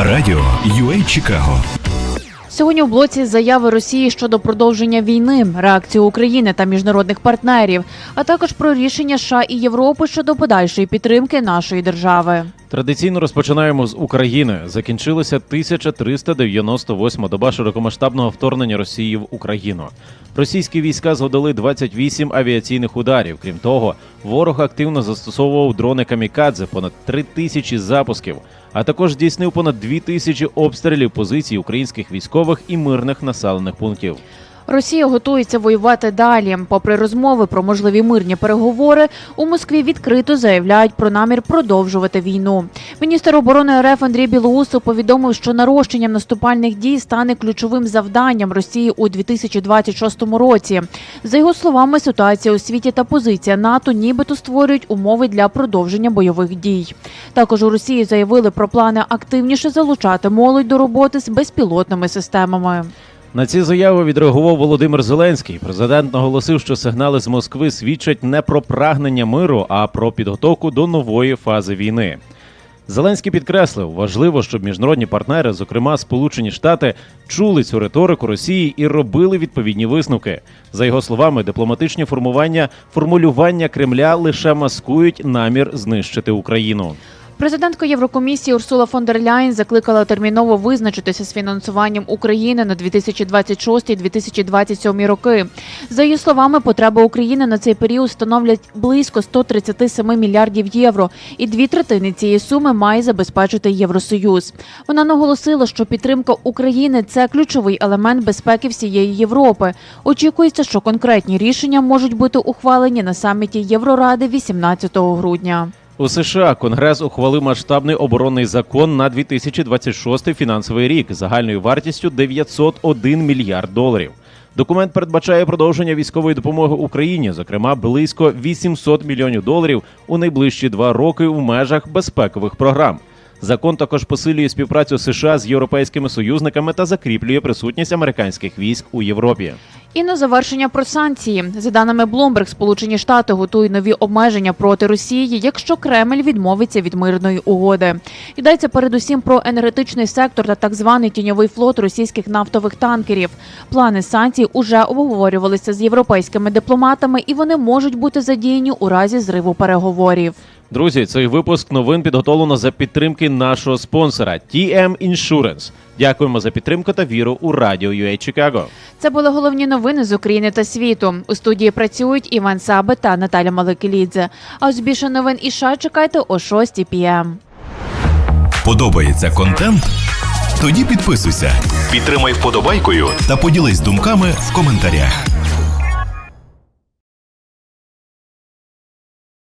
Радіо UA Чикаго. Сьогодні в блоці заяви Росії щодо продовження війни, реакцію України та міжнародних партнерів, а також про рішення США і Європи щодо подальшої підтримки нашої держави. Традиційно розпочинаємо з України. Закінчилася 1398 доба широкомасштабного вторгнення Росії в Україну. Російські війська завдали 28 авіаційних ударів. Крім того, ворог активно застосовував дрони камікадзе, понад 3 тисячі запусків, а також здійснив понад дві тисячі обстрілів позицій українських військових і мирних населених пунктів. Росія готується воювати далі. Попри розмови про можливі мирні переговори, у Москві відкрито заявляють про намір продовжувати війну. Міністр оборони РФ Андрій Білоусов повідомив, що нарощенням наступальних дій стане ключовим завданням Росії у 2026 році. За його словами, ситуація у світі та позиція НАТО нібито створюють умови для продовження бойових дій. Також у Росії заявили про плани активніше залучати молодь до роботи з безпілотними системами. На ці заяви відреагував Володимир Зеленський. Президент наголосив, що сигнали з Москви свідчать не про прагнення миру, а про підготовку до нової фази війни. Зеленський підкреслив, важливо, щоб міжнародні партнери, зокрема Сполучені Штати, чули цю риторику Росії і робили відповідні висновки. За його словами, дипломатичні формування формулювання Кремля лише маскують намір знищити Україну. Президентка Єврокомісії Урсула фон дер Ляйн закликала терміново визначитися з фінансуванням України на 2026-2027 роки. За її словами, потреби України на цей період становлять близько 137 мільярдів євро, і дві третини цієї суми має забезпечити Євросоюз. Вона наголосила, що підтримка України це ключовий елемент безпеки всієї Європи. Очікується, що конкретні рішення можуть бути ухвалені на саміті Євроради 18 грудня. У США Конгрес ухвалив масштабний оборонний закон на 2026 фінансовий рік загальною вартістю 901 мільярд доларів. Документ передбачає продовження військової допомоги Україні, зокрема близько 800 мільйонів доларів у найближчі два роки у межах безпекових програм. Закон також посилює співпрацю США з європейськими союзниками та закріплює присутність американських військ у Європі. І на завершення про санкції. За даними Bloomberg, Сполучені Штати готують нові обмеження проти Росії, якщо Кремль відмовиться від мирної угоди. Йдеться передусім про енергетичний сектор та так званий тіньовий флот російських нафтових танкерів. Плани санкцій уже обговорювалися з європейськими дипломатами, і вони можуть бути задіяні у разі зриву переговорів. Друзі, цей випуск новин підготовлено за підтримки нашого спонсора TM Insurance. Дякуємо за підтримку та віру у радіо UA Чикаго. Це були головні новини з України та світу. У студії працюють Іван Саби та Наталя Маликелідзе. А ось більше новин і ша чекайте о 6 п'єм. Подобається контент? Тоді підписуйся, підтримай вподобайкою та поділись думками в коментарях.